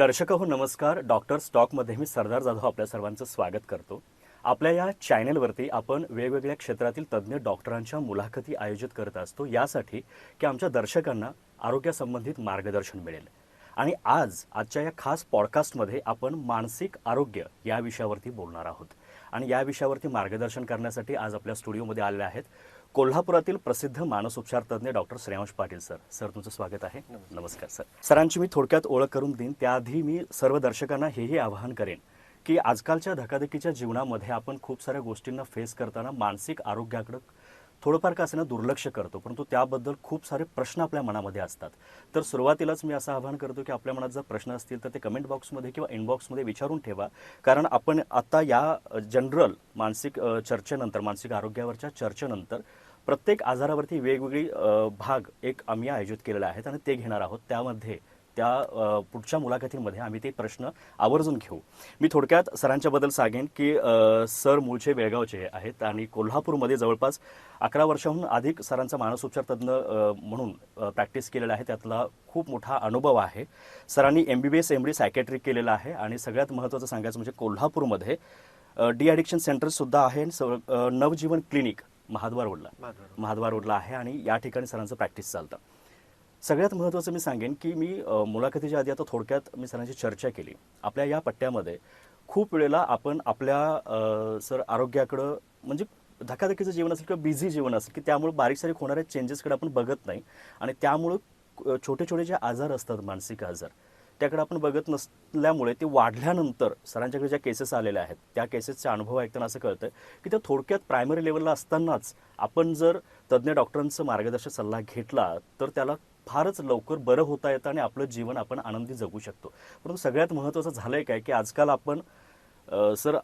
दर्शक हो नमस्कार. डॉक्टर स्टॉकमध्ये मी सरदार जाधव आपल्या सर्वांचं स्वागत करतो. आपल्या या चॅनेलवरती आपण वेगवेगळ्या क्षेत्रातील तज्ज्ञ डॉक्टरांच्या मुलाखती आयोजित करत असतो. यासाठी की आमच्या दर्शकांना आरोग्यासंबंधित मार्गदर्शन मिळेल. आणि आज आजच्या या खास पॉडकास्टमध्ये आपण मानसिक आरोग्य या विषयावरती बोलणार आहोत. आणि या विषयावरती मार्गदर्शन करण्यासाठी आज आपल्या स्टुडिओमध्ये आलेले आहेत कोल्हापुरातील प्रसिद्ध मानसोपचार तज्ज्ञ doctor Shreyansh Patil sir. Sir तुमचं स्वागत आहे. नमस्कार. सर. सरांची मी थोडक्यात ओळख करून देईन. त्याआधी मी सर्व दर्शकांना हेही आवाहन करेन की आजकालच्या धकाधकीच्या जीवनामध्ये आपण खूप साऱ्या गोष्टींना फेस करताना मानसिक आरोग्याकडं थोडंफार का असेना दुर्लक्ष करतो परंतु त्याबद्दल खूप सारे प्रश्न आपल्या मनामध्ये असतात. तर सुरुवातीलाच मी असं आवाहन करतो की आपल्या मनात जर प्रश्न असतील तर ते कमेंट बॉक्समध्ये किंवा इनबॉक्समध्ये विचारून ठेवा. कारण आपण आता या जनरल मानसिक चर्चेनंतर मानसिक आरोग्यावरच्या चर्चेनंतर प्रत्येक आजारावरती वेगवेगळी भाग एक आम्ही आयोजित केलेले आहेत आणि ते घेणार आहोत. त्यामध्ये त्या पुढच्या मुलाखतींमध्ये आम्ही ते प्रश्न आवर्जून घेऊ. मी थोडक्यात सरांच्या बद्दल सांगेन की सर मूळचे बेळगावचे आहेत आणि कोल्हापूरमध्ये जवळपास अकरा वर्षाहून अधिक सरांचा मानसोपचार तज्ज्ञ म्हणून प्रॅक्टिस केलेला आहे. त्यातला खूप मोठा अनुभव आहे. सरांनी M B B S M D psychiatry केलेलं आहे आणि सगळ्यात महत्त्वाचं सांगायचं म्हणजे कोल्हापूरमध्ये डी ॲडिक्शन सेंटरसुद्धा आहे आणि स- नवजीवन क्लिनिक महाद्वार रोडला. महाद्वार. रोडला. आहे आणि या ठिकाणी सरांचं प्रॅक्टिस चालतं. सगळ्यात महत्त्वाचं मी सांगेन की मी मुलाखतीच्या आधी आता थोडक्यात मी सरांची चर्चा केली. आपल्या या पट्ट्यामध्ये खूप वेळेला आपण आपल्या सर आरोग्याकडं म्हणजे धकाधकीचं जीवन असेल किंवा बिझी जीवन असेल की त्यामुळे बारीक सारीक होणाऱ्या चेंजेसकडे आपण बघत नाही. आणि त्यामुळं छोटे छोटे जे आजार असतात मानसिक आजार त्याकडे आपण बघत नसल्यामुळे ते वाढल्यानंतर सरांच्याकडे ज्या केसेस आलेल्या आहेत त्या केसेसचा अनुभव ऐकताना असं कळतं की त्या थोडक्यात प्रायमरी लेवलला असतानाच आपण जर तज्ज्ञ डॉक्टरांचा मार्गदर्शक सल्ला घेतला तर त्याला फारच लवकर बरं होता येतं आणि आपलं जीवन आपण आनंदी जगू शकतो. परंतु सगळ्यात महत्त्वाचं झालं आहे काय की आजकाल आपण सर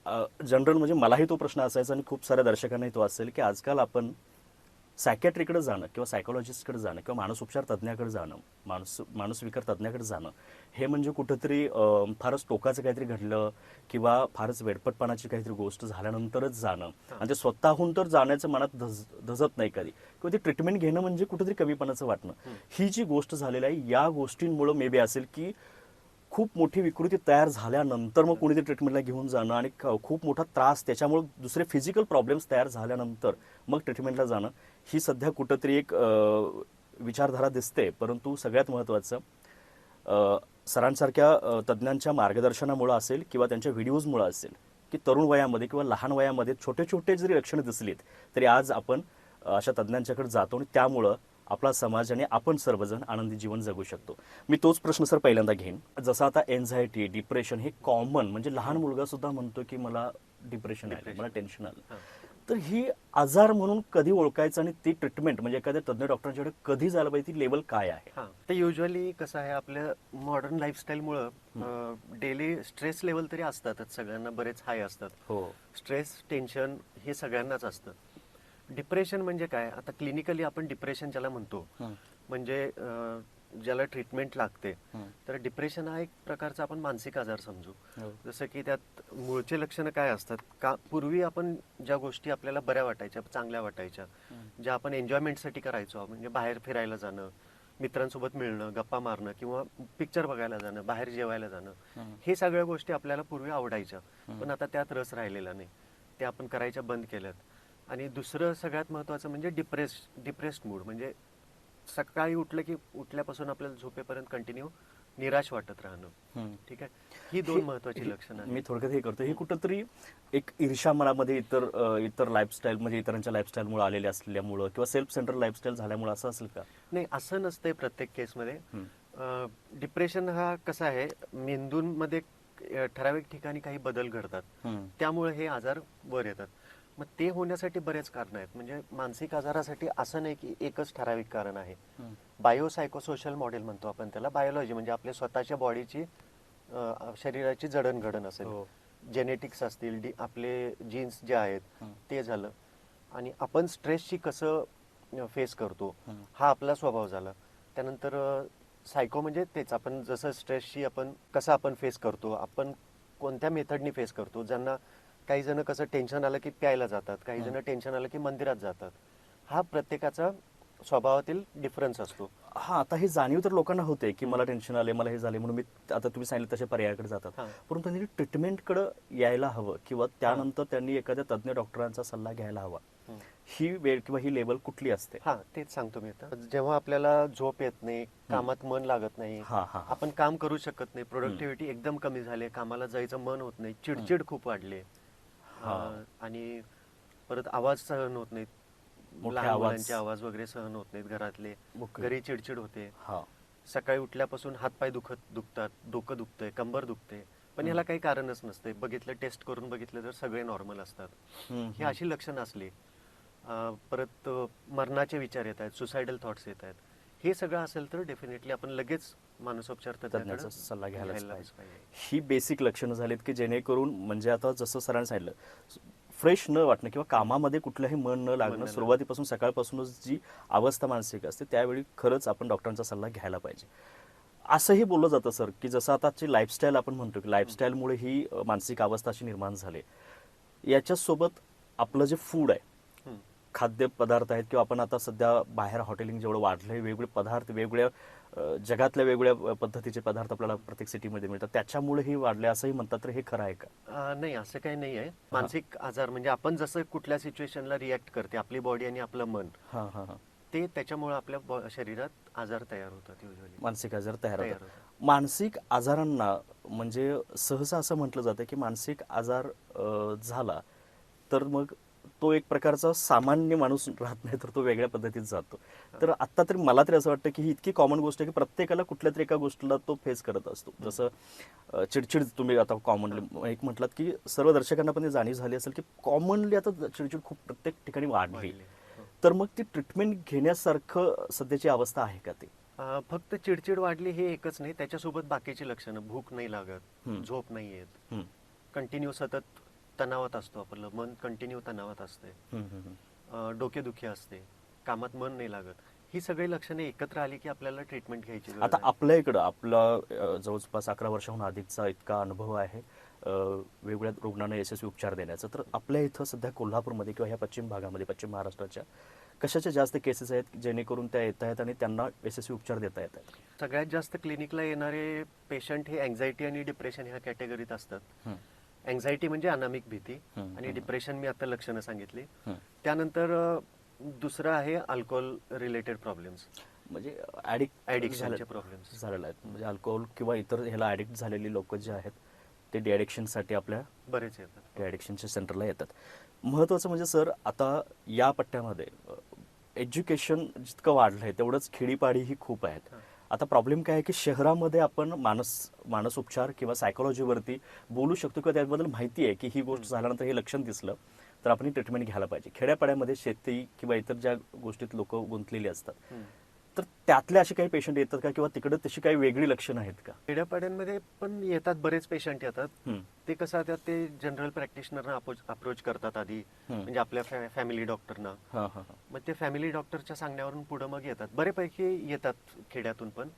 जनरल म्हणजे मलाही तो प्रश्न असायचा आणि खूप साऱ्या दर्शकांनाही तो असेल की आजकाल आपण सायकॅट्रीकडे जाणं किंवा सायकोलॉजिस्टकडे जाणं किंवा मानसोपचार तज्ज्ञाकडे जाणं मानस मानसविकार तज्ज्ञाकडे जाणं हे म्हणजे कुठंतरी फारच टोकाचं काहीतरी घडलं किंवा फारच वेडपटपणाची काहीतरी गोष्ट झाल्यानंतरच जाणं. आणि ते स्वतःहून तर जाण्याचं मनात धज धजत नाही कधी. किंवा ती ट्रीटमेंट घेणं म्हणजे कुठेतरी कमीपणाचं वाटणं. ही. जी गोष्ट झालेली आहे या गोष्टींमुळं मे बी असेल की खूप मोठी विकृती तयार झाल्यानंतर मग कोणीतरी ट्रीटमेंटला घेऊन जाणं आणि क- खूप मोठा त्रास त्याच्यामुळे दुसरे फिजिकल प्रॉब्लेम्स तयार झाल्यानंतर मग ट्रीटमेंटला जाणं. ही सध्या कुठंतरी एक विचारधारा दिसते परंतु सगळ्यात महत्त्वाचं सरांसारख्या तज्ज्ञांच्या मार्गदर्शनामुळं असेल किंवा त्यांच्या व्हिडिओजमुळं असेल की तरुण वयामध्ये किंवा लहान वयामध्ये छोटे छोटे जरी लक्षणं दिसलीत तरी आज आपण अशा तज्ज्ञांच्याकडे जातो आणि त्यामुळं आपला समाज आणि आपण सर्वजण आनंदी जीवन जगू शकतो. मी तोच प्रश्न सर पहिल्यांदा घेईन. जसं आता एन्झायटी डिप्रेशन हे कॉमन म्हणजे लहान मुलगा सुद्धा म्हणतो की मला डिप्रेशन आलं मला टेन्शन आलं. तर ही आजार म्हणून कधी ओळखायचं आणि ती ट्रीटमेंट म्हणजे एखाद्या तज्ज्ञ डॉक्टरांच्याकडे कधी झालं पाहिजे ती लेवल काय आहे? हा. तर युजली कसं आहे आपल्या मॉडर्न लाईफस्टाईलमुळं डेली स्ट्रेस लेवल तरी असतातच सगळ्यांना बरेच हाय असतात. हो. स्ट्रेस टेन्शन हे सगळ्यांनाच असतं. डिप्रेशन म्हणजे काय आता क्लिनिकली आपण डिप्रेशन ज्याला म्हणतो. म्हणजे ज्याला ट्रीटमेंट लागते. तर डिप्रेशन हा एक प्रकारचा आपण मानसिक आजार समजू हो. जसं की त्यात मूळचे लक्षणं काय असतात का पूर्वी आपण ज्या गोष्टी आपल्याला बऱ्या वाटायच्या चांगल्या वाटायच्या ज्या आपण एन्जॉयमेंटसाठी करायचो म्हणजे बाहेर फिरायला जाणं मित्रांसोबत मिळणं गप्पा मारणं किंवा पिक्चर बघायला जाणं बाहेर जेवायला जाणं हं. हे सगळ्या गोष्टी आपल्याला पूर्वी आवडायच्या पण आता त्यात रस राहिलेला नाही ते आपण करायच्या बंद केल्यात आणि दुसरं सगळ्यात महत्वाचं म्हणजे डिप्रेस डिप्रेस्ड मूड म्हणजे सकाळी उठलं की उठल्यापासून आपल्याला झोपेपर्यंत कंटिन्यू निराश वाटत राहणं. ठीक आहे? ही दोन महत्वाची लक्षणं मी थोडक्यात हे करतो. हे कुठंतरी एक ईर्षा मनामध्ये इतर इतर लाईफस्टाईल म्हणजे इतरांच्या लाईफस्टाईलमुळे आलेले असल्यामुळं किंवा सेल्फ सेंटर लाईफस्टाईल झाल्यामुळे असं असेल का? नाही असं नसतंय प्रत्येक केसमध्ये. डिप्रेशन हा कसा आहे? मेंदूंमध्ये ठराविक ठिकाणी काही बदल घडतात. त्यामुळे हे आजार वर येतात. मग ते होण्यासाठी बरेच कारण आहेत म्हणजे मानसिक आजारासाठी असं नाही की एकच ठराविक कारण आहे. बायोसायकोसोशल मॉडेल म्हणतो आपण त्याला बायोलॉजी म्हणजे आपल्या स्वतःच्या बॉडीची शरीराची जडणघडण असेल हो. जेनेटिक्स असतील आपले जीन्स जे आहेत. ते झालं आणि आपण स्ट्रेसशी कसं फेस करतो हं. हा आपला स्वभाव झाला त्यानंतर सायको म्हणजे तेच आपण जसं स्ट्रेसशी आपण कसं आपण फेस करतो आपण कोणत्या मेथडनी फेस करतो ज्यांना काही जण कसं टेन्शन आलं की प्यायला जातात काही जण टेन्शन आलं की मंदिरात जातात. हा प्रत्येकाचा स्वभावातील डिफरन्स असतो. हा आता ही जाणीव तर लोकांना होते की मला टेन्शन आले मला हे झाले म्हणून मी आता तुम्ही सांगितलं तशा पर्यायाकडे जातात. परंतु त्यांनी ट्रीटमेंटकडे यायला हवं किंवा त्यानंतर त्यांनी एखाद्या तज्ज्ञ डॉक्टरांचा सल्ला घ्यायला हवा. ही. वेळ किंवा ही लेवल कुठली असते? हा तेच सांगतो मी आता. जेव्हा आपल्याला झोप येत नाही कामात मन लागत नाही. आपण काम करू शकत नाही प्रोडक्टिव्हिटी एकदम कमी झाली कामाला जायचं मन होत नाही चिडचिड खूप वाढली. हा. आणि परत आवाज सहन होत नाहीत. मोठे लहान आवाज. मुलांचे आवाज वगैरे सहन होत नाहीत घरातले. ओके. घरी चिडचिड होते. हा. सकाळी उठल्यापासून हातपाय दुखत दुखतात डोकं दुखतंय कंबर दुखते पण याला काही कारणच नसते बघितलं टेस्ट करून बघितलं तर सगळे नॉर्मल असतात. हम्म, ही अशी लक्षणं असली. अं, परत अं, मरणाचे विचार येत आहेत सुसायडल थॉट्स येत आहेत. हे सगळं असेल तर डेफिनेटली आपण लगेच मानसोपचार तज्ञाकडे तज्ञाचा सल्ला घ्यायलाच घ्यायलाच पाहिजे. ही बेसिक लक्षणं झालीत की जेणेकरून म्हणजे आता जसं सरांनी सांगितलं फ्रेश न वाटणं किंवा कामामध्ये कुठलंही मन न लागणं. सुरुवातीपासून सकाळपासूनच जी अवस्था मानसिक असते त्यावेळी खरंच आपण डॉक्टरांचा सल्ला घ्यायला पाहिजे असंही बोललं जातं सर की जसं आताची लाईफस्टाईल आपण म्हणतो की लाईफस्टाईलमुळे ही मानसिक अवस्था अशी निर्माण झाली याच्यासोबत आपलं जे फूड आहे. खाद्यपदार्थ आहेत किंवा आपण आता सध्या बाहेर हॉटेलिंग जेवढं वाढलंय वेगवेगळे पदार्थ वेगवेगळ्या जगातल्या वेगवेगळ्या पद्धतीचे पदार्थ आपल्याला प्रत्येक सिटीमध्ये मिळतात. त्याच्यामुळेही वाढले असंही म्हणतात. तर हे खरं आहे का? नाही असं काही नाही आहे. मानसिक आजार म्हणजे आपण जसं कुठल्या सिच्युएशनला रिॲक्ट करते आपली बॉडी आणि आपलं मन हां हां हां. ते त्याच्यामुळे आपल्या शरीरात आजार तयार होतात युजली मानसिक आजार तयार होतात. मानसिक आजारांना म्हणजे सहसा असं म्हटलं जातं की मानसिक आजार झाला तर मग तो एक प्रकारचा सामान्य माणूस राहत नाही तर तो वेगळ्या पद्धतीत जातो तर आत्ता तरी मला तरी असं वाटतं की ही इतकी कॉमन गोष्ट आहे की प्रत्येकाला कुठल्या तरी एका गोष्टीला तो फेस करत असतो जसं चिडचिड तुम्ही आता कॉमनली एक म्हटलात की सर्व दर्शकांना पण जाणीव झाली असेल की कॉमनली आता चिडचिड खूप प्रत्येक ठिकाणी वाढली. हो. तर मग ती ट्रीटमेंट घेण्यासारखं सध्याची अवस्था आहे का ती फक्त चिडचिड वाढली हे एकच नाही त्याच्यासोबत बाकीची लक्षणं भूक नाही लागत. झोप नाही येत. कंटिन्यू सतत तणावात असतो आपलं मन कंटिन्यू तणावात असते डोकेदुखी असते कामात मन नाही लागत. ही सगळी लक्षणे एकत्र आली की आपल्याला ट्रीटमेंट घ्यायची आता. आपल्या इकडं आपला जवळपास अकरा वर्षाहून अधिकचा इतका अनुभव आहे वेगवेगळ्या रुग्णांना यशस्वी उपचार देण्याचा. तर आपल्या इथं सध्या कोल्हापूरमध्ये किंवा ह्या पश्चिम भागामध्ये पश्चिम महाराष्ट्राच्या कशाच्या जास्त केसेस आहेत जेणेकरून त्या येत आहेत आणि त्यांना यशस्वी उपचार देता येत आहेत? सगळ्यात जास्त क्लिनिकला येणारे पेशंट हे अँझायटी आणि डिप्रेशन ह्या कॅटेगरीत असतात. अँझायटी म्हणजे अनामिक भीती आणि. डिप्रेशन मी आता लक्षणं सांगितली. त्यानंतर दुसरं आहे अल्कोहोल रिलेटेड प्रॉब्लेम्स म्हणजे problems. झालेले आहेत म्हणजे अल्कोहोल किंवा इतर ह्याला ऍडिक्ट झालेली लोक जे आहेत ते डी ॲडिक्शनसाठी आपल्या बरेच येतात डी ॲडिक्शनच्या सेंटरला येतात महत्त्वाचं म्हणजे सर आता या पट्ट्यामध्ये एज्युकेशन जितकं वाढलं आहे तेवढंच खेडीपाडी ही खूप आहेत. आता प्रॉब्लेम काय आहे की शहरामध्ये आपण मानस मानस उपचार किंवा सायकोलॉजीवरती बोलू शकतो किंवा त्याबद्दल माहिती आहे की ही गोष्ट झाल्यानंतर हे लक्षण दिसलं तर आपण ट्रीटमेंट घ्यायला पाहिजे खेड्यापाड्यामध्ये शेती किंवा इतर ज्या गोष्टीत लोक गुंतलेली असतात. तर त्यातले असे काही पेशंट येतात का? किंवा तिकडे तशी काही वेगळी लक्षणं आहेत का? खेड्यापाड्यांमध्ये पण येतात बरेच पेशंट येतात. ते कसं आता ते जनरल प्रॅक्टिशनरना अप्रोच करतात आधी. म्हणजे आपल्या फॅमिली डॉक्टरना मग ते फॅमिली डॉक्टरच्या सांगण्यावरून पुढे मग येतात. बरेपैकी येतात खेड्यातून पण.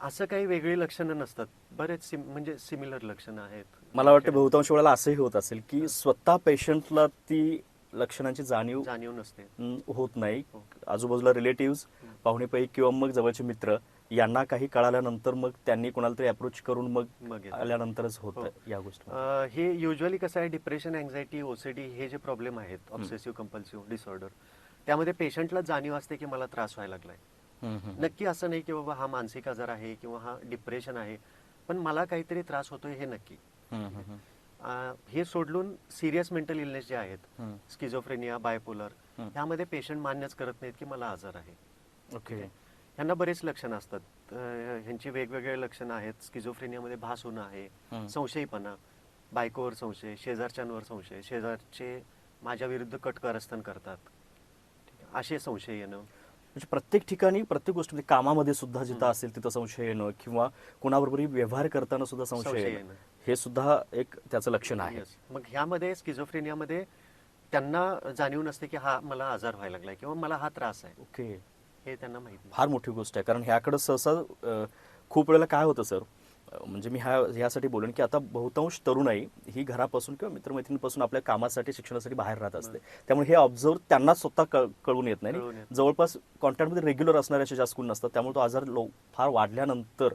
असं काही वेगळी लक्षणं नसतात. बरेच सिम- म्हणजे सिमिलर लक्षणं आहेत. मला वाटतं बहुतांश वेळेला असंही होत असेल की स्वतः पेशंटला ती लक्षणांची जाणीव जाणीव नसते. होत नाही. हो. आजूबाजूला रिलेटिव्ह पाहुणेपैकी किंवा मग जवळचे मित्र यांना काही कळाल्यानंतर मग त्यांनी कोणाला तरी अप्रोच करून मग. आल्यानंतरच होत हो. या गोष्टी. हे युजली कसं आहे डिप्रेशन अँझायटी ओसीडी हे जे प्रॉब्लेम आहेत ऑब्सेसिव्ह कंपल्सिव्ह डिसऑर्डर त्यामध्ये पेशंटला जाणीव असते की मला त्रास व्हायला लागलाय. नक्की असं नाही की बाबा हा मानसिक आजार आहे किंवा हा डिप्रेशन आहे पण मला काहीतरी त्रास होतोय हे नक्की. हे सोडून सिरियस मेंटल इलनेस जे आहेत स्किझोफ्रेनिया बायपोलर. ह्यामध्ये पेशंट मान्यच करत नाहीत की मला आजार आहे. ओके. ह्यांना बरेच लक्षणं असतात. अं, ह्यांची वेगवेगळे लक्षणं आहेत. स्किझोफ्रेनियामध्ये भास होणं आहे. संशयीपणा. बायकोवर संशय शेजारच्यांवर संशय शेजारचे माझ्या विरुद्ध कटकारस्थान करतात. ठीक आहे. असे संशय येणं. म्हणजे प्रत्येक ठिकाणी प्रत्येक गोष्ट म्हणजे कामामध्ये सुद्धा जिथं असेल तिथं संशय येणं किंवा कोणाबरोबरही व्यवहार करताना सुद्धा संशय संशय येणं. येणं. हे सुद्धा एक त्याचं लक्षण आहे. Yes. मग ह्यामध्ये स्किझोफ्रेनियामध्ये त्यांना जाणीव नसते की हा मला आजार व्हायला लागलाय किंवा मला हा त्रास आहे. ओके. हे त्यांना माहीत फार मोठी गोष्ट आहे. कारण ह्याकडे सहसा खूप वेळेला काय होतं सर म्हणजे मी ह्या ह्यासाठी बोलेन की आता बहुतांश तरुणाई ही घरापासून किंवा मित्रमैत्रिणीपासून आपल्या कामासाठी शिक्षणासाठी बाहेर राहत असते. त्यामुळे हे ऑब्झर्व त्यांना स्वतः कळ- कळून येत नाही. जवळपास कॉन्टॅक्टमध्ये रेग्युलर असणारे असे जास्त कोणी नसतात. त्यामुळे तो आजार लो फार वाढल्यानंतर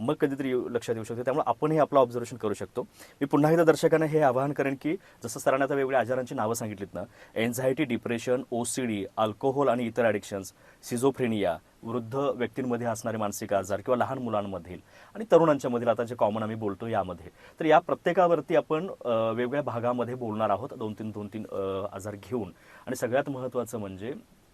मग कधीतरी लक्षात येऊ शकतो. त्यामुळे आपणही आपलं ऑब्झर्वेशन करू शकतो. मी पुन्हा एकदा दर्शकांना हे आवाहन करेन की जसं सरांनी आता वेगवेगळ्या आजारांची नावं सांगितलीत ना anxiety depression O C D alcohol आणि इतर ॲडिक्शन्स सिझोफ्रेनिया वृद्ध व्यक्तींमध्ये असणारे मानसिक आजार किंवा लहान मुलांमधील आणि तरुणांच्या मधील आता जे कॉमन आम्ही बोलतो यामध्ये. तर या प्रत्येकावरती आपण वेगवेगळ्या भागामध्ये बोलणार आहोत दोन तीन दोन तीन आजार घेऊन. आणि सगळ्यात महत्त्वाचं म्हणजे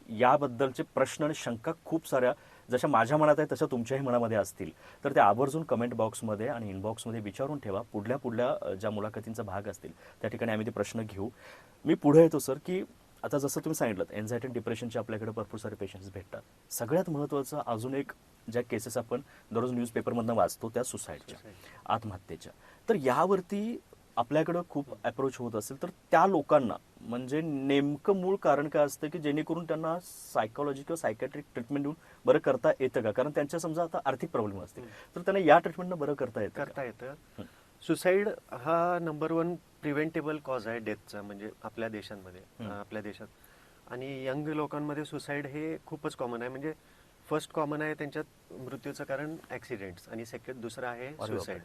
याबद्दलचे प्रश्न आणि शंका खूप साऱ्या जशा माझ्या मनात आहे तशा तुमच्याही मनामध्ये असतील. तर ते आवर्जून कमेंट बॉक्समध्ये आणि इनबॉक्समध्ये विचारून ठेवा. पुढल्या पुढल्या ज्या मुलाखतींचा भाग असतील त्या ठिकाणी आम्ही ते प्रश्न घेऊ. मी पुढे येतो सर की आता जसं तुम्ही सांगितलं एन्झायटी डिप्रेशनचे आपल्याकडे भरपूर सारे पेशंट्स भेटतात. सगळ्यात महत्त्वाचं अजून एक ज्या केसेस आपण दररोज न्यूजपेपरमधनं वाचतो त्या सुसाईडच्या आत्महत्येच्या. तर यावरती आपल्याकडं खूप अप्रोच होत असेल तर त्या लोकांना म्हणजे नेमकं मूळ कारण काय असतं की जेणेकरून त्यांना सायकोलॉजी किंवा सायकॅट्रिक ट्रीटमेंट देऊन बरं करता येतं का? कारण त्यांच्या समजा आता आर्थिक प्रॉब्लेम असतील. तर त्यांना या ट्रीटमेंटनं बरं करता येतं? करता येतं. सुसाईड हा नंबर वन प्रिव्हेंटेबल कॉज आहे डेथचा म्हणजे आपल्या देशांमध्ये आपल्या देशात. आणि यंग लोकांमध्ये सुसाईड हे खूपच कॉमन आहे. म्हणजे फर्स्ट कॉमन आहे त्यांच्यात मृत्यूचं कारण ऍक्सिडेंट्स आणि सेकंड दुसरं आहे. सुसाईड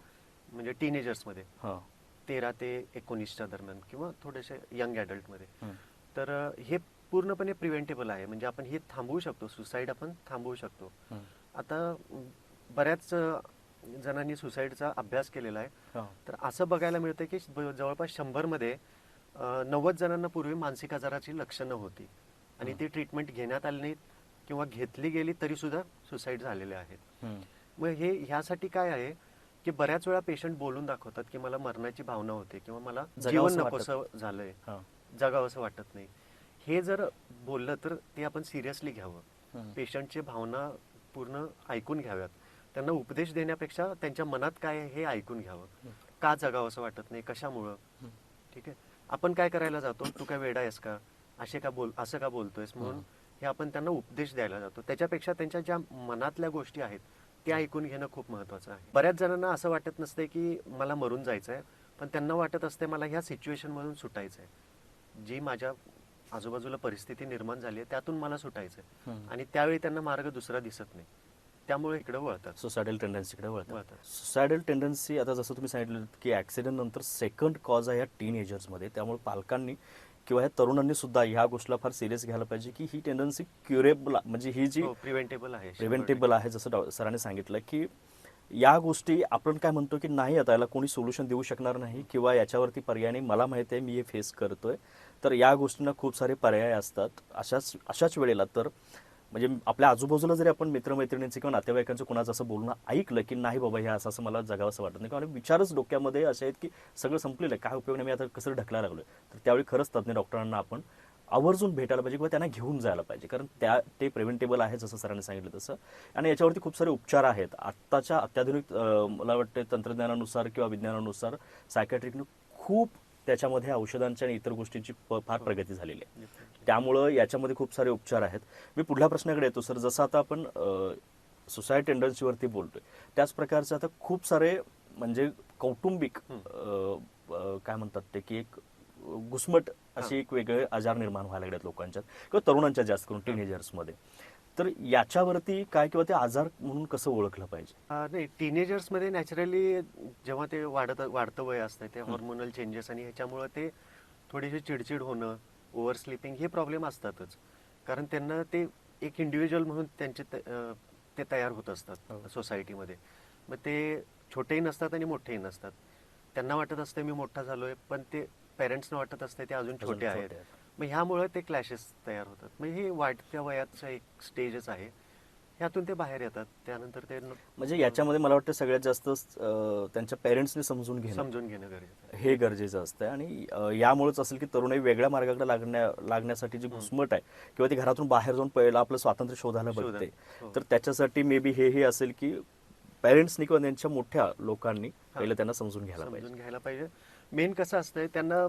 म्हणजे टीनेजर्समध्ये हां. तेरा ते एकोणीसच्या दरम्यान किंवा थोडेसे यंग ॲडल्टमध्ये. तर हे पूर्णपणे प्रिव्हेंटेबल आहे म्हणजे आपण हे थांबवू शकतो सुसाईड आपण थांबवू शकतो. आता बऱ्याच जणांनी सुसाईडचा अभ्यास केलेला आहे हां. तर असं बघायला मिळतं की जवळपास शंभरमध्ये नव्वद जणांना पूर्वी मानसिक आजाराची लक्षणं होती आणि. ती ट्रीटमेंट घेण्यात आली नाहीत किंवा घेतली गेली तरी सुद्धा सुसाईड झालेले आहेत. मग हे ह्यासाठी काय आहे की बऱ्याच वेळा पेशंट बोलून दाखवतात की मला मरणाची भावना होते किंवा मला जीवन नकोसं झालंय. हां. जगावंसं वाटत नाही. हे जर बोललं तर ते आपण सिरियसली घ्यावं. पेशंटची भावना पूर्ण ऐकून घ्याव्यात. त्यांना उपदेश देण्यापेक्षा त्यांच्या मनात काय आहे हे ऐकून घ्यावं. का जगावंसं वाटत नाही? कशामुळं. ठीक आहे? आपण काय करायला जातो? तू काय वेडा आहेस का? असे का बोल असं का बोलतोयस? म्हणून हं. हे आपण त्यांना उपदेश द्यायला जातो. त्याच्यापेक्षा त्यांच्या ज्या मनातल्या गोष्टी आहेत त्या ऐकून घेणं खूप महत्वाचं आहे. बऱ्याच जणांना असं वाटत नसते की मला मरून जायचं आहे पण त्यांना वाटत असते मला ह्या सिच्युएशन मधून सुटायचं आहे जी माझ्या आजूबाजूला परिस्थिती निर्माण झाली आहे त्यातून मला सुटायचं आहे. आणि त्यावेळी त्यांना मार्ग दुसरा दिसत नाही. त्यामुळे इकडे वळतात. सुसायडल टेंडन्सीकडे वळतात. वळतात. सुसायडल टेंडन्सी आता जसं तुम्ही सांगितलं की ऍक्सिडेंट नंतर सेकंड कॉज आहे या टीन एजर्समध्ये त्यामुळे पालकांनी किंवा ह्या तरुणांनी सुद्धा ह्या गोष्टीला फार सिरियस घ्यायला पाहिजे की ही टेंडन्सी क्युरेबल म्हणजे ही जी प्रिव्हेंटेबल आहे. प्रिव्हेंटेबल आहे जसं सरांनी सांगितलं की या गोष्टी आपण काय म्हणतो की नाही आता याला कोणी सोल्युशन देऊ शकणार नाही किंवा याच्यावरती पर्याय नाही. मला माहिती आहे मी हे फेस करतोय. तर या गोष्टींना खूप सारे पर्याय असतात. अशाच अशाच वेळेला तर म्हणजे आपल्या आजूबाजूला जरी आपण मित्रमैत्रिणींचं किंवा नातेवाईकांचं कोणाचं असं बोलणं ऐकलं की नाही बाबा हे असं असं मला जगावंसं वाटत नाही. कारण विचारच डोक्यामध्ये असे आहेत की सगळं संपलेलं आहे. काय उपयोग नाही मी आता कसं ढकलायला लागलोय? तर त्यावेळी खरंच तज्ज्ञ डॉक्टरांना आपण आवर्जून भेटायला पाहिजे किंवा त्यांना घेऊन जायला पाहिजे. कारण त्या ते प्रिव्हेंटेबल आहे जसं सरांनी सांगितलं तसं. आणि याच्यावरती खूप सारे उपचार आहेत. आत्ताच्या अत्याधुनिक मला वाटते तंत्रज्ञानानुसार किंवा विज्ञानानुसार सायकॅट्रिकनं खूप त्याच्यामध्ये औषधांच्या आणि इतर गोष्टींची प- फार प्रगती झालेली आहे. त्यामुळं याच्यामध्ये खूप सारे उपचार आहेत. मी पुढल्या प्रश्नाकडे येतो सर. जसं आता आपण सुसाईड टेंडन्सीवरती बोलतोय त्याच प्रकारचे आता खूप सारे म्हणजे कौटुंबिक काय म्हणतात ते की एक घुसमट अशी एक वेगळे आजार निर्माण व्हायला लागलेत लोकांच्यात किंवा तरुणांच्या जास्त करून टीनेजर्समध्ये तर याच्यावरती काय किंवा ते आजार म्हणून कसं ओळखलं पाहिजे? नाही टीनेजर्समध्ये नॅचरली जेव्हा ते वाढत वाढतं वय असतं ते हॉर्मोनल चेंजेस आणि ह्याच्यामुळे ते थोडीशी चिडचिड होणं ओव्हर स्लिपिंग हे प्रॉब्लेम असतातच. कारण त्यांना ते एक इंडिव्हिज्युअल म्हणून त्यांचे त- तयार होत हो. असतात सोसायटीमध्ये मग ते छोटेही नसतात आणि मोठेही नसतात. त्यांना वाटत असतं मी मोठा झालोय पण ते पेरेंट्सना वाटत असते ते अजून अजून छोटे आहेत. छोटे आहेत. मग ह्यामुळे ते क्लॅशेस तयार होतात. म्हणजे हे वाढत्या वयाचं एक स्टेजच आहे. ह्यातून ते बाहेर येतात. त्यानंतर ते म्हणजे याच्यामध्ये मला वाटतं सगळ्यात जास्त त्यांच्या पेरेंट्सने समजून घेणं. समजून घेणं गरजेचं हे गरजेचं असतं आणि यामुळेच असेल की तरुणाई वेगळ्या मार्गाकडे लागण्या लागण्यासाठी जी घुसमट आहे किंवा ती घरातून बाहेर जाऊन पहिलं आपलं स्वातंत्र्य शोधायला शोधा. बघते. हो. तर त्याच्यासाठी मे बी हेही असेल की पेरेंट्सनी किंवा त्यांच्या मोठ्या लोकांनी पहिलं त्यांना समजून घ्यायला समजून पाहिजे. घ्यायला पाहिजे. मेन कसं असतंय त्यांना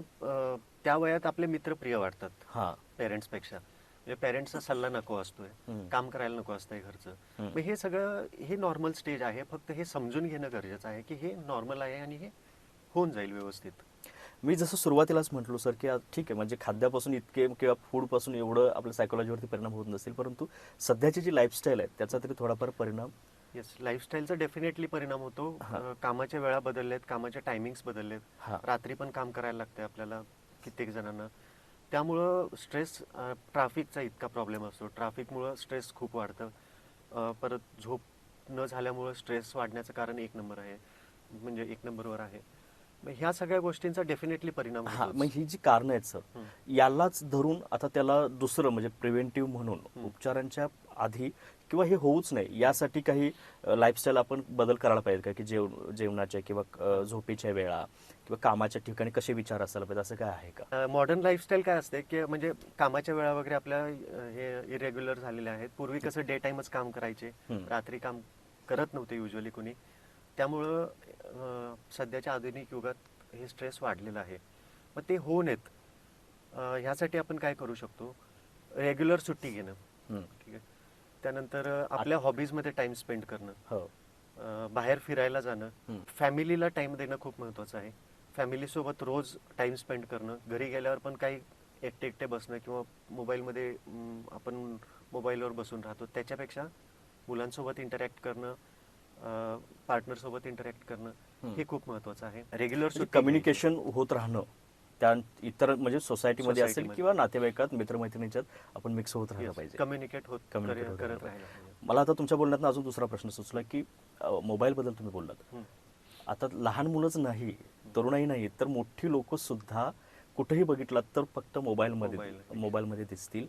त्या वयात आपले मित्र प्रिय वाटतात. हा. पेरेंट्सपेक्षा. म्हणजे पेरेंट्सचा सल्ला नको असतोय. काम करायला नको असतंय घरचं. मग हे सगळं हे नॉर्मल स्टेज आहे. फक्त हे समजून घेणं गरजेचं आहे की हे नॉर्मल आहे आणि हे होऊन जाईल व्यवस्थित. मी जसं सुरुवातीलाच म्हटलो सर की ठीक आहे. म्हणजे खाद्यापासून इतके किंवा फूडपासून एवढं आपल्या सायकोलॉजीवरती परिणाम होत नसेल परंतु सध्याची जी लाईफस्टाईल आहे त्याचा तरी थोडाफार परिणाम येस लाईफस्टाईलचा डेफिनेटली परिणाम होतो. कामाच्या वेळा बदलल्यात कामाच्या टायमिंग्स बदललेत. हा. रात्री पण काम करायला लागते आपल्याला कित्येक जणांना. त्यामुळं स्ट्रेस ट्रॅफिकचा इतका प्रॉब्लेम असतो ट्रॅफिकमुळं स्ट्रेस खूप वाढतं परत झोप न झाल्यामुळं स्ट्रेस वाढण्याचं कारण एक नंबर आहे म्हणजे एक नंबरवर आहे मग ह्या सगळ्या गोष्टींचा डेफिनेटली परिणाम हा. मग ही जी कारणं आहेत सर. यालाच धरून आता त्याला दुसरं म्हणजे प्रिव्हेंटिव्ह म्हणून. उपचारांच्या आधी किंवा हे होऊच नाही यासाठी काही लाईफस्टाईल आपण बदल करायला पाहिजे का की जेव जेवणाच्या किंवा झोपेच्या वेळा किंवा कामाच्या ठिकाणी कसे विचार असायला पाहिजे? असं काय आहे का? मॉडर्न लाईफस्टाईल काय असते की म्हणजे कामाच्या वेळा वगैरे आपल्या हे इरेग्युलर झालेल्या आहेत. पूर्वी कसं डे टाइमच काम करायचे. रात्री काम करत नव्हते युजली कोणी. त्यामुळं सध्याच्या आधुनिक युगात हे स्ट्रेस वाढलेलं आहे. मग ते होऊ नयेत ह्यासाठी आपण काय करू शकतो? रेग्युलर सुट्टी घेणं. ठीक आहे. त्यानंतर आपल्या हॉबीजमध्ये टाइम स्पेंड करणं. हो. बाहेर फिरायला जाणं. फॅमिलीला टाइम देणं खूप महत्वाचं आहे. फॅमिलीसोबत रोज टाइम स्पेंड करणं घरी गेल्यावर पण काही एकटे एकटे बसणं किंवा मोबाईलमध्ये आपण मोबाईलवर बसून राहतो. त्याच्यापेक्षा मुलांसोबत इंटरॅक्ट करणं पार्टनरसोबत इंटरॅक्ट करणं हं. खूप महत्वाचं आहे. रेग्युलर कम्युनिकेशन होत राहणं त्या इतर म्हणजे सोसायटीमध्ये असेल. किंवा नातेवाईकात मित्रमैत्रिणीच्यात आपण मिक्स होत राहायला पाहिजे. कम्युनिकेट होत होत करत मला आता तुमच्या बोलण्यात अजून दुसरा प्रश्न सुचला की मोबाईल बद्दल तुम्ही बोललात. आता लहान मुलंच नाही तरुणाई नाही तर मोठी लोक सुद्धा कुठेही बघितलात तर फक्त मोबाईलमध्ये मोबाईल. मोबाईलमध्ये दिसतील.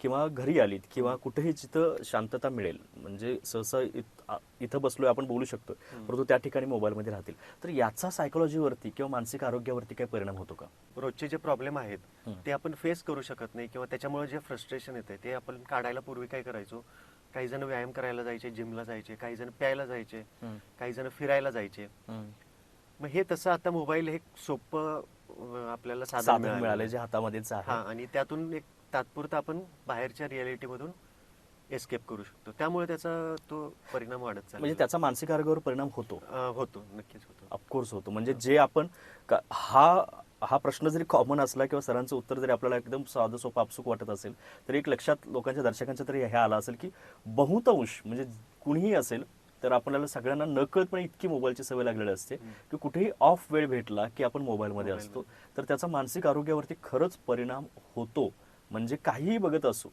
किंवा घरी आलीत किंवा कुठेही जिथं शांतता मिळेल म्हणजे सहसा इथं बसलोय आपण बोलू शकतो. परंतु त्या ठिकाणी मोबाईलमध्ये राहतील तर याचा सायकोलॉजीवरती किंवा मानसिक आरोग्यावरती काय परिणाम होतो का रोजचे जे प्रॉब्लेम आहेत. ते आपण फेस करू शकत नाही किंवा त्याच्यामुळे जे फ्रस्ट्रेशन येते ते आपण काढायला पूर्वी काय करायचो काही जण व्यायाम करायला जायचे जिमला जायचे काही जण प्यायला जायचे काही जण फिरायला जायचे मग हे तसं आता मोबाईल हे सोपं आपल्याला साधन साधन मिळाले. जे हातामध्येच हा आहे आणि त्यातून एक तात्पुरतं आपण बाहेरच्या रियालिटी मधून एस्केप करू शकतो. त्यामुळे त्याचा तो परिणाम वाढत म्हणजे चालला त्याचा मानसिक आरोग्यावर परिणाम होतो. अं, होतो नक्कीच होतो. ऑफकोर्स होतो. म्हणजे जे आपण का- हा हा प्रश्न जरी कॉमन असला किंवा सरांचं उत्तर जरी आपल्याला एकदम साधं सोपं आपसुक वाटत असेल तर एक लक्षात लोकांच्या दर्शकांच्या तरी हे आलं असेल की बहुतांश म्हणजे कुणीही असेल तर आपल्याला सगळ्यांना नकळतपणे इतकी मोबाईलची सवय लागलेली असते की कुठेही ऑफ वेळ भेटला की आपण मोबाईलमध्ये. असतो. तर त्याचा मानसिक आरोग्यावरती खरंच परिणाम होतो. म्हणजे काहीही बघत असू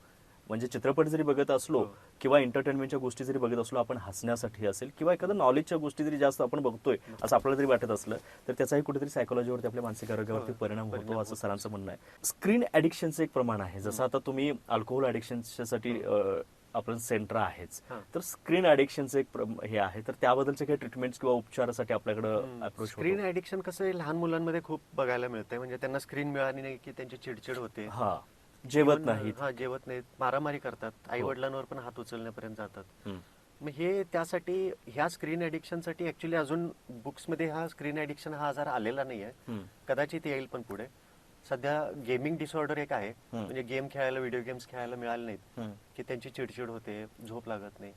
म्हणजे चित्रपट जरी बघत असलो हो. किंवा एंटरटेनमेंटच्या गोष्टी जरी बघत असलो आपण हसण्यासाठी असेल किंवा एखाद्या नॉलेजच्या गोष्टी जरी जास्त आपण बघतोय असं आपल्याला जरी वाटत असलं तर त्याचाही कुठेतरी सायकोलॉजीवरती आपल्या मानसिक आरोग्यावरती हो, परिणाम होतो असं. सरांचं म्हणणं आहे. स्क्रीन ॲडिक्शनचं एक प्रमाण आहे. जसं आता तुम्ही अल्कोहोल ॲडिक्शनसाठी आपण सेंटर आहेच. तर स्क्रीन ॲडिक्शनचं एक हे आहे. तर त्याबद्दलचे काही ट्रीटमेंट्स किंवा उपचारासाठी आपल्याकडं अप्रोच स्क्रीन ऍडिक्शन कसं लहान मुलांमध्ये खूप बघायला मिळतंय. म्हणजे त्यांना स्क्रीन मिळाली नाही की त्यांची चिडचिड होते. हा. जेवत नाहीत. हा जेवत नाहीत. मारामारी करतात. आई हो. वडिलांवर पण हात उचलण्यापर्यंत जातात. मग हे त्यासाठी ह्या स्क्रीन ऍडिक्शनसाठी ऍक्च्युली अजून बुक्समध्ये हा स्क्रीन ऍडिक्शन हा आजार आलेला नाही आहे. कदाचित येईल पण पुढे. सध्या गेमिंग डिसऑर्डर एक आहे. म्हणजे गेम खेळायला व्हिडिओ गेम्स खेळायला मिळाले नाहीत. की त्यांची चिडचिड होते झोप लागत नाही.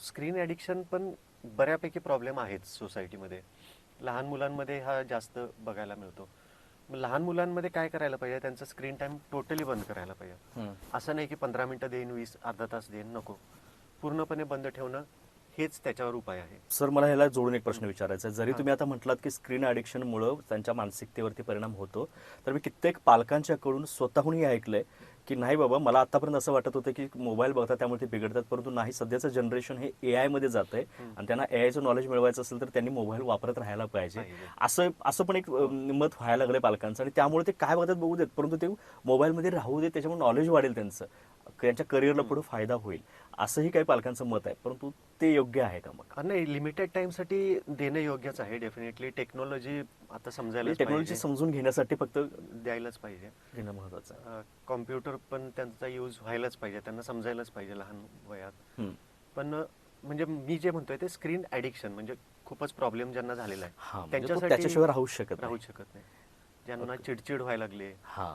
स्क्रीन ॲडिक्शन पण बऱ्यापैकी प्रॉब्लेम आहेत सोसायटीमध्ये लहान मुलांमध्ये हा जास्त बघायला मिळतो. मग लहान मुलांमध्ये काय करायला पाहिजे? त्यांचा स्क्रीन टाइम टोटली बंद करायला पाहिजे. असं नाही की पंधरा मिनिटं देईन वीस अर्धा तास देईन नको. पूर्णपणे बंद ठेवणं हेच त्याच्यावर उपाय आहे. सर मला ह्याला जोडून एक प्रश्न विचारायचा आहे. जरी तुम्ही आता म्हटलात की स्क्रीन ॲडिक्शनमुळं त्यांच्या मानसिकतेवरती परिणाम होतो तर मी कित्येक पालकांच्याकडून स्वतःहूनही ऐकलंय की नाही बाबा मला आतापर्यंत असं वाटत होतं की मोबाईल बघतात त्यामुळे ते बिघडतात परंतु नाही सध्याचं जनरेशन हे ए आयमध्ये जात आहे आणि त्यांना ए आयचं नॉलेज मिळवायचं असेल तर त्यांनी मोबाईल वापरत राहायला पाहिजे. असं असं पण एक मत व्हायला लागलंय पालकांचं आणि त्यामुळे ते काय बघतात बघू देत परंतु ते मोबाईलमध्ये राहू देत त्याच्यामुळे नॉलेज वाढेल त्यांचं. त्यांच्या करिअरला पुढे फायदा होईल. असंही काही पालकांचं मत आहे परंतु ते योग्य आहे का मग? नाही लिमिटेड टाइमसाठी देणं योग्यच आहे डेफिनेटली टेक्नॉलॉजी आता समजायला टेक्नॉलॉजी समजून घेण्यासाठी फक्त द्यायलाच पाहिजे. घेणं महत्वाचं आहे. कॉम्प्युटर पण त्यांचा यूज व्हायलाच पाहिजे त्यांना समजायलाच पाहिजे लहान वयात. पण म्हणजे मी जे म्हणतोय ते स्क्रीन ऍडिक्शन म्हणजे खूपच प्रॉब्लेम ज्यांना झालेला आहे. म्हणजे तो त्याच्याशिवाय राहूच शकत राहू. शकत नाही. ज्यांना चिडचिड व्हायला लागली हा.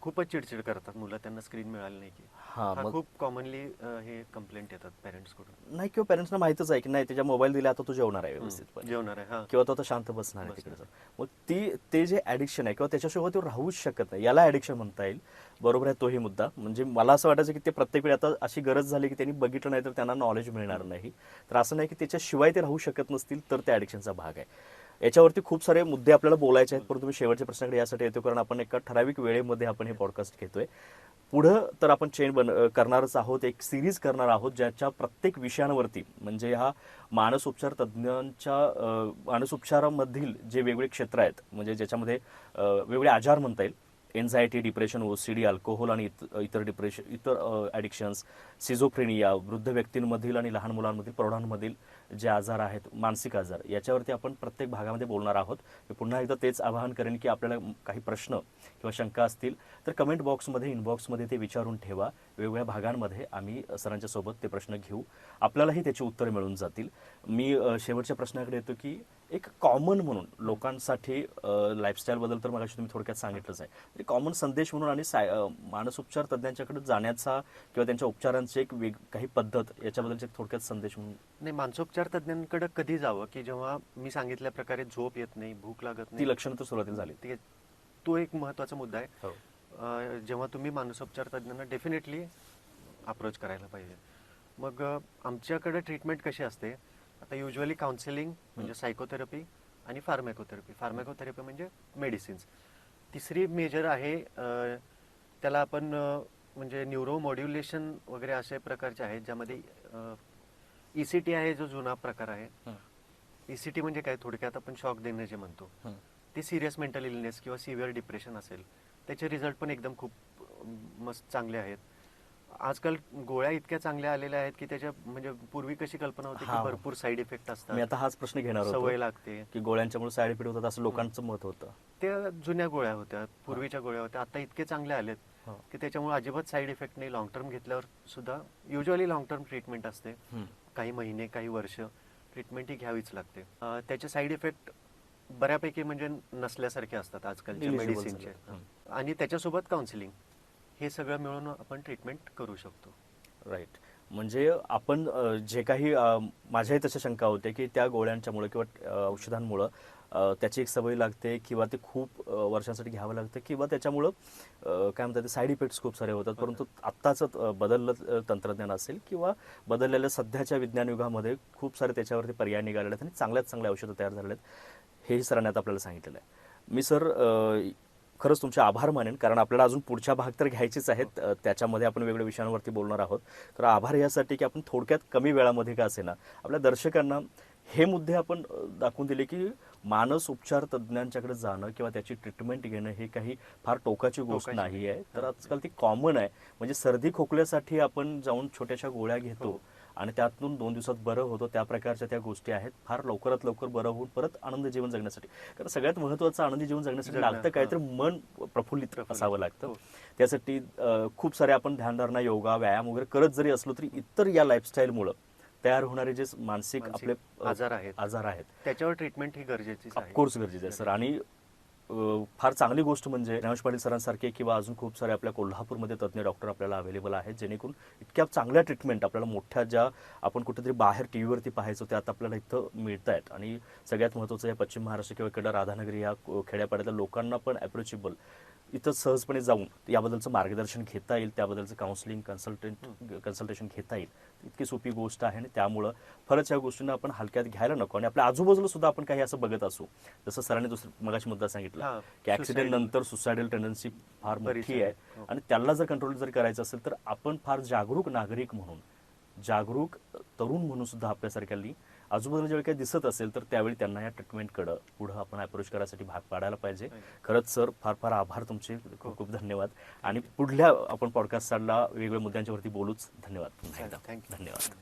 खूपच चिडचिड करतात मुलं त्यांना स्क्रीन मिळाली नाही की. हा हा मग खूप कॉमनली हे कंप्लेंट येतात पेरेंट्सकडून. नाही किंवा पॅरेंट्सना माहितच आहे की नाही त्याच्या मोबाईल दिला आता तू जेवणार आहे व्यवस्थितपणे. जेवणार आहे हा. किंवा तो आता शांत बसणार आहे. तिकडे जाऊन. मग ती ते जे ऍडिक्शन आहे किंवा त्याच्याशिवाय तो राहूच शकत नाही याला ऍडिक्शन म्हणता येईल. बरोबर आहे तोही मुद्दा. म्हणजे मला असं वाटायचं की ते प्रत्येक वेळी आता अशी गरज झाली की त्यांनी बघितलं नाही तर त्यांना नॉलेज मिळणार नाही. तर असं नाही की त्याच्याशिवाय ते राहू शकत नसतील तर त्या ऍडिक्शनचा भाग आहे. याच्यावरती खूप सारे मुद्दे आपल्याला बोलायचे आहेत. परंतु मी शेवटच्या प्रश्नाकडे यासाठी येतो कारण आपण एका ठराविक वेळेमध्ये आपण हे पॉडकास्ट घेतोय. पुढं तर आपण चेन बन करणारच आहोत एक सिरीज करणार आहोत ज्याच्या प्रत्येक विषयांवरती म्हणजे हा मानसोपचार तज्ज्ञांच्या मानसोपचारामधील जे वेगवेगळे क्षेत्र आहेत म्हणजे ज्याच्यामध्ये वेगवेगळे आजार म्हणता येईल एन्झायटी डिप्रेशन ओ सिडीअल अल्कोहोल आणि इत- इतर डिप्रेशन इतर ॲडिक्शन्स सिझोफ्रेनिया वृद्ध व्यक्तींमधील आणि लहान मुलांमधील प्रौढांमधील जे आजार आहेत मानसिक आजार याच्यावरती आपण प्रत्येक भागामध्ये बोलणार आहोत. मी पुन्हा एकदा तेच आवाहन करेन की आपल्याला काही प्रश्न किंवा शंका असतील तर कमेंट बॉक्समध्ये इनबॉक्समध्ये ते विचारून ठेवा. वेगवेगळ्या भागांमध्ये आम्ही सरांच्या सोबत ते प्रश्न घेऊ. आपल्यालाही त्याची उत्तरं मिळून जातील. मी शेवटच्या प्रश्नाकडे येतो की एक कॉमन म्हणून लोकांसाठी लाईफस्टाईलबद्दल तर मगाशी तुम्ही थोडक्यात सांगितलंच आहे. कॉमन संदेश म्हणून आणि साय मानसोपचार तज्ज्ञांच्याकडे जाण्याचा किंवा त्यांच्या उपचारांची एक वेग काही पद्धत याच्याबद्दलचे थोडक्यात संदेश म्हणून. नाही मानसोपचार तज्ञांकडे कधी जावं? की जेव्हा मी सांगितल्या प्रकारे झोप येत नाही भूक लागत ती नाही लक्षणं तर सुरुवातीला झाली. ते- तो एक महत्त्वाचा मुद्दा आहे. हो. जेव्हा तुम्ही मानसोपचार तज्ञांना डेफिनेटली अप्रोच करायला पाहिजे. मग आमच्याकडे ट्रीटमेंट कशी असते? आता युजली काउन्सिलिंग म्हणजे सायकोथेरपी आणि फार्मॅकोथेरपी फार्मॅकोथेरपी म्हणजे मेडिसिन्स तिसरी मेजर आहे त्याला आपण म्हणजे न्यूरो मॉड्युलेशन वगैरे असे प्रकारचे आहेत ज्यामध्ये ई सी टी आहे जो जुना प्रकार आहे. ई सी टी म्हणजे काय? थोडक्यात आपण शॉक देणे जे म्हणतो. ते सिरियस मेंटल इलनेस किंवा सिव्हिअर डिप्रेशन असेल. त्याचे रिझल्ट पण एकदम खूप मस्त चांगले आहेत. आजकाल गोळ्या इतक्या चांगल्या आलेल्या आहेत की त्याच्या म्हणजे पूर्वी कशी कल्पना होती हा. की भरपूर साईड इफेक्ट मी असतात आता हाच प्रश्न घेणार सवय होतो लागते. की गोळ्यांच्यामुळे साईड इफेक्ट होतात असं लोकांचं मत होतं. त्या जुन्या गोळ्या होत्या पूर्वीच्या गोळ्या होत्या. आता इतके चांगले आलेत हो. की त्याच्यामुळे अजिबात साईड इफेक्ट नाही. लॉंग टर्म घेतल्यावर सुद्धा युजली लॉंग टर्म ट्रीटमेंट असते. काही महिने काही वर्ष ट्रीटमेंट ही घ्यावीच लागते. अं, त्याचे साईड इफेक्ट बऱ्यापैकी म्हणजे नसल्यासारखे असतात आजकालच्या Negligible मेडिसिनचे झाले. आणि त्याच्यासोबत काउन्सिलिंग हे सगळं मिळून आपण ट्रीटमेंट करू शकतो. राईट म्हणजे आपण जे काही माझ्याही तशा शंका होत्या की त्या गोळ्यांच्यामुळे किंवा औषधांमुळं त्याची एक सवय लागते किंवा ते खूप वर्षांसाठी घ्यावं लागतं किंवा त्याच्यामुळं काय म्हणतात ते साईड इफेक्ट्स खूप सारे होतात. परंतु आत्ताचं बदललं तंत्रज्ञान असेल किंवा बदललेल्या सध्याच्या विज्ञान युगामध्ये खूप सारे त्याच्यावरती पर्याय निघालेले आहेत आणि चांगल्यात चांगल्या औषधं तयार झालेले आहेत हेही सरांनी आता आपल्याला सांगितलेलं आहे. मी सर खरंच तुमचे आभार मानेन कारण आपल्याला अजून पुढच्या भाग तर घ्यायचेच आहेत. त्याच्यामध्ये आपण वेगवेगळ्या विषयांवरती बोलणार आहोत. तर आभार यासाठी की आपण थोडक्यात कमी वेळामध्ये का असेना. आपल्या दर्शकांना हे मुद्दे आपण दाखवून दिले की मानस उपचार तज्ज्ञांच्याकडे जाणं किंवा त्याची ट्रीटमेंट घेणं हे काही फार टोकाची गोष्ट नाही आहे तर. आजकाल ती कॉमन आहे. म्हणजे सर्दी खोकल्यासाठी आपण जाऊन छोट्याशा गोळ्या घेतो. हो. आणि त्यातून दोन दिवसात बरं होतं त्या प्रकारच्या त्या गोष्टी आहेत फार लवकरात लवकर बरं होऊन परत आनंद जीवन जगण्यासाठी कारण सगळ्यात महत्वाचं आनंदी जीवन जगण्यासाठी जगणं, लागतं काय तर हां. मन प्रफुल्लित. असावं लागतं हो. त्यासाठी खूप सारे आपण ध्यानधारणा योगा व्यायाम वगैरे करत जरी असलो तरी इतर या लाईफस्टाईलमुळं तयार होणारे जे मानसिक आपले आजार आहेत. आजार आहेत त्याच्यावर ट्रीटमेंट ही गरजेचीच आहे ऑफकोर्स गरजेचं आहे सर आणि फार चांगली गोष्ट म्हणजे रमेश पाटील सरांसारखे किंवा अजून खूप सारे आपल्या कोल्हापूरमध्ये तज्ज्ञ डॉक्टर आपल्याला अवेलेबल आहेत जेणेकरून इतक्या चांगल्या ट्रीटमेंट आपल्याला मोठ्या ज्या आपण कुठेतरी बाहेर टी व्हीवरती पाहायचो त्या आता आपल्याला इथं मिळत आहेत आणि सगळ्यात महत्त्वाचं या पश्चिम महाराष्ट्र किंवा इकडं राधानगरी या खेड्यापाड्यातल्या लोकांना पण अप्रोचेबल इथं सहजपणे जाऊन याबद्दलचं मार्गदर्शन घेता येईल त्याबद्दलचं काउन्सिलिंग कन्सल्टंट कन्सल्टेशन घेता येईल. इतकी सोपी गोष्ट आहे आणि त्यामुळं खरंच या गोष्टींना आपण हलक्यात घ्यायला नको. आणि आपल्या आजूबाजूला सुद्धा आपण काही असं बघत असू. जसं सरांनी दुसरं मगाशी मुद्दा सांगितला हां, की ऍक्सिडेंट. नंतर सुसायडल टेंडन्सी फार मोठी आहे. हो. आणि त्याला जर कंट्रोल जर करायचं असेल तर आपण फार जागरूक नागरिक म्हणून जागरूक तरुण म्हणून सुद्धा आपल्यासारख्यांनी आजूबाजूला ज्यावेळी काही दिसत असेल तर त्यावेळी त्यांना या ट्रीटमेंटकडं पुढं आपण अप्रोच करायसाठी भाग पाडायला पाहिजे. खरंच सर फार फार आभार तुमचे. खूप खूप धन्यवाद. आणि पुढल्या आपण पॉडकास्टला वेगवेगळ्या मुद्द्यांच्यावरती बोलूच. धन्यवाद. धन्यवाद.